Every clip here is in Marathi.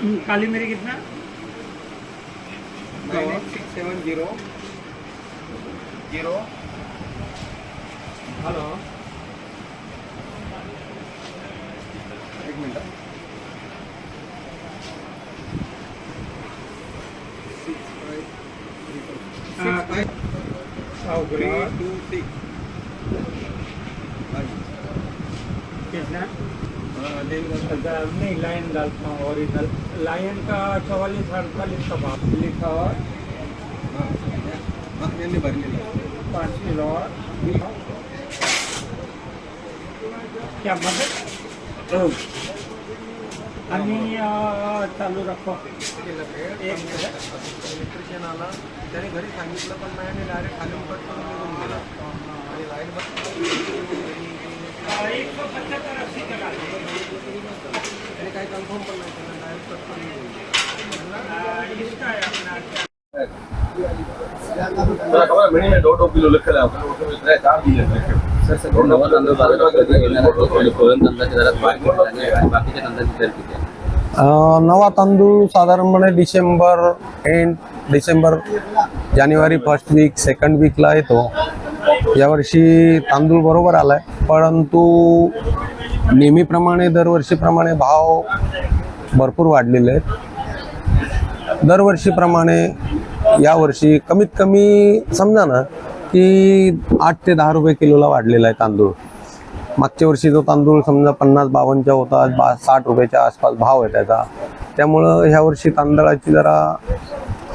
काली मिरी कितना six seven zero zero hello एक मिनट थ्री हाँ, टू सिक्स कितना नहीं लाइन डालता हूँ ओरिजिनल लाइन का चौवालीस अड़तालीस का भाव लिखा और पाँच किलो और क्या मदद आणि चालू रखो एक इलेक्ट्रिशियन आला त्याने घरी सांगितलं पण नाही आणि डायरेक्ट खाली कट करून निघून गेला. आणि लाइट एक सर नवा तांदूळ आणि बाकीच्या दर किती आहे अं, नवा तांदूळ साधारणपणे डिसेंबर एंड डिसेंबर जानेवारी फर्स्ट वीक सेकंड वीकला येतो. यावर्षी तांदूळ बरोबर आलाय. परंतु नेहमीप्रमाणे दरवर्षीप्रमाणे भाव भरपूर वाढलेले आहेत. दरवर्षीप्रमाणे यावर्षी कमीत कमी समजा ना की आठ ते दहा रुपये किलोला वाढलेला आहे तांदूळ. मागच्या वर्षी जो तांदूळ समजा पन्नास बावन्नच्या होता बा साठ रुपयाच्या आसपास भाव आहे त्याचा. त्यामुळं ह्या वर्षी तांदळाची जरा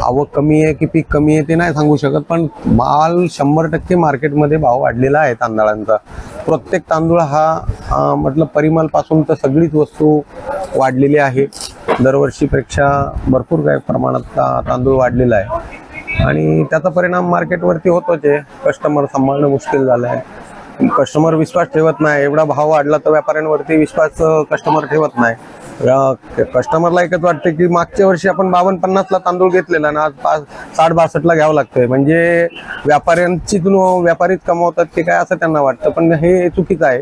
आवक कमी आहे की पीक कमी आहे ते नाही सांगू शकत पण माल शंभर टक्के मार्केटमध्ये भाव वाढलेला आहे तांदळांचा. प्रत्येक तांदूळ हा अं, म्हटलं परिमलपासून तर सगळीच वस्तू वाढलेली आहे. दरवर्षीपेक्षा भरपूर काही प्रमाणात तांदूळ वाढलेला आहे. आणि त्याचा परिणाम मार्केटवरती होतोच आहे. कस्टमर सांभाळणं मुश्किल झालं आहे कस्टमर विश्वास ठेवत नाही. एवढा भाव वाढला तर व्यापाऱ्यांवरती विश्वास कस्टमर ठेवत नाही. कस्टमरला एकच वाटतं की मागच्या वर्षी आपण बावन्न पन्नासला तांदूळ घेतलेला ना आज पाच साठ बासष्टला घ्यावं लागतंय. म्हणजे व्यापाऱ्यांची व्यापारीच कमावतात की काय असं त्यांना वाटतं. पण हे चुकीचं आहे.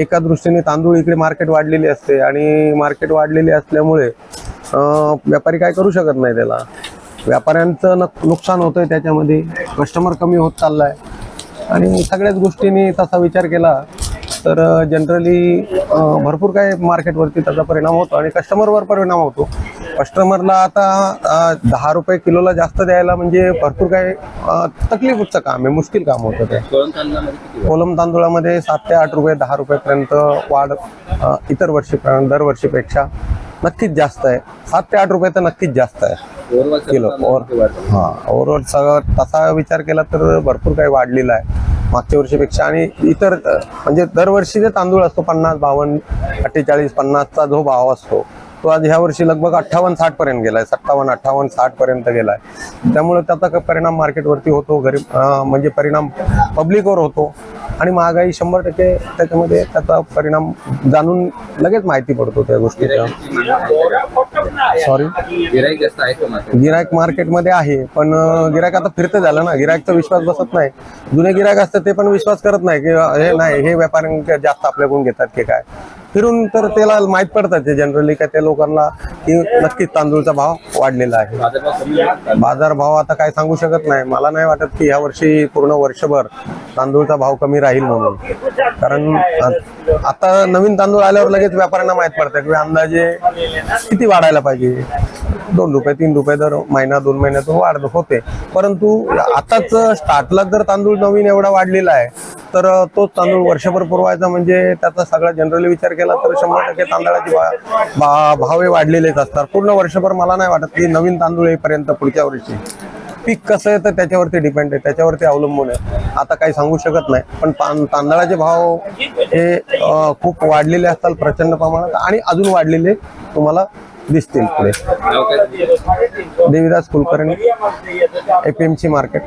एका दृष्टीने तांदूळ इकडे मार्केट वाढलेली असते आणि मार्केट वाढलेली असल्यामुळे व्यापारी काय करू शकत नाही त्याला. व्यापाऱ्यांचं नक- नुकसान होतंय त्याच्यामध्ये. कस्टमर कमी होत चाललाय. आणि सगळ्याच गोष्टींनी तसा विचार केला तर जनरली भरपूर काय मार्केटवरती त्याचा परिणाम होतो आणि कस्टमरवर परिणाम होतो. कस्टमरला आता दहा रुपये किलोला जास्त द्यायला म्हणजे भरपूर काय अ, तकलीफचं काम आहे मुश्किल काम होतं ते. कोलम तांदूळामध्ये सात ते आठ रुपये दहा रुपयेपर्यंत वाढ इतर वर्षी दरवर्षीपेक्षा नक्कीच जास्त आहे. सात ते आठ रुपये तर नक्कीच जास्त आहे. किलो ओव्हर हा ओव्हरऑल सगळं तसा विचार केला तर भरपूर काही वाढलेला आहे. मागच्या वर्षीपेक्षा. आणि इतर म्हणजे दरवर्षी जे तांदूळ असतो पन्नास बावन्न अठ्ठेचाळीस पन्नासचा जो भाव असतो तो आज ह्या वर्षी लगभग अठ्ठावन्न साठ पर्यंत गेलाय. सत्तावन्न अठ्ठावन्न साठ पर्यंत गेलाय. त्यामुळे त्याचा परिणाम मार्केटवरती होतो गरीब म्हणजे परिणाम पब्लिकवर होतो. आणि महागाई शंभर टक्के त्याच्यामध्ये त्याचा परिणाम जाणून लगेच माहिती पडतो त्या गोष्टीचा. सॉरी गिरायक मार्केटमध्ये आहे पण गिरायक आता फिरतं झालं ना. गिरायकचा विश्वास बसत नाही. जुने गिरायक असतात ते पण विश्वास करत नाही की हे नाही हे व्यापाऱ्यांच्या जास्त आपल्याकडून घेतात की काय. फिरून तर त्याला माहीत पडतात ते जनरली काय त्या लोकांना की नक्कीच तांदूळचा भाव वाढलेला आहे. बाजारभाव बाजार भाव आता काय सांगू शकत नाही. मला नाही वाटत की ह्या वर्षी पूर्ण वर्षभर तांदूळचा भाव कमी राहील म्हणून. कारण आता नवीन तांदूळ आल्यावर लगेच व्यापाऱ्यांना माहीत पडतं की अंदाजे किती वाढायला पाहिजे. दोन रुपये तीन रुपये दर महिना दोन महिन्यातून वाढ होते. परंतु आताच स्टार्टला जर तांदूळ नवीन एवढा वाढलेला आहे तर तोच तांदूळ वर्षभर पुरवायचा म्हणजे त्याचा सगळा जनरली विचार केला तर शंभर टक्के तांदळाचे भा- भाव हे वाढलेलेच असतात. पूर्ण वर्षभर मला नाही वाटत की नवीन तांदूळ येईपर्यंत पुढच्या वर्षी. पीक कसं आहे तर त्याच्यावरती डिपेंड आहे त्याच्यावरती अवलंबून आहे. आता काही सांगू शकत नाही पण तां- तांदळाचे भाव हे खूप वाढलेले असतात प्रचंड प्रमाणात आणि अजून वाढलेले तुम्हाला दिसतील पुढे? Devidas Kulkarni APMC market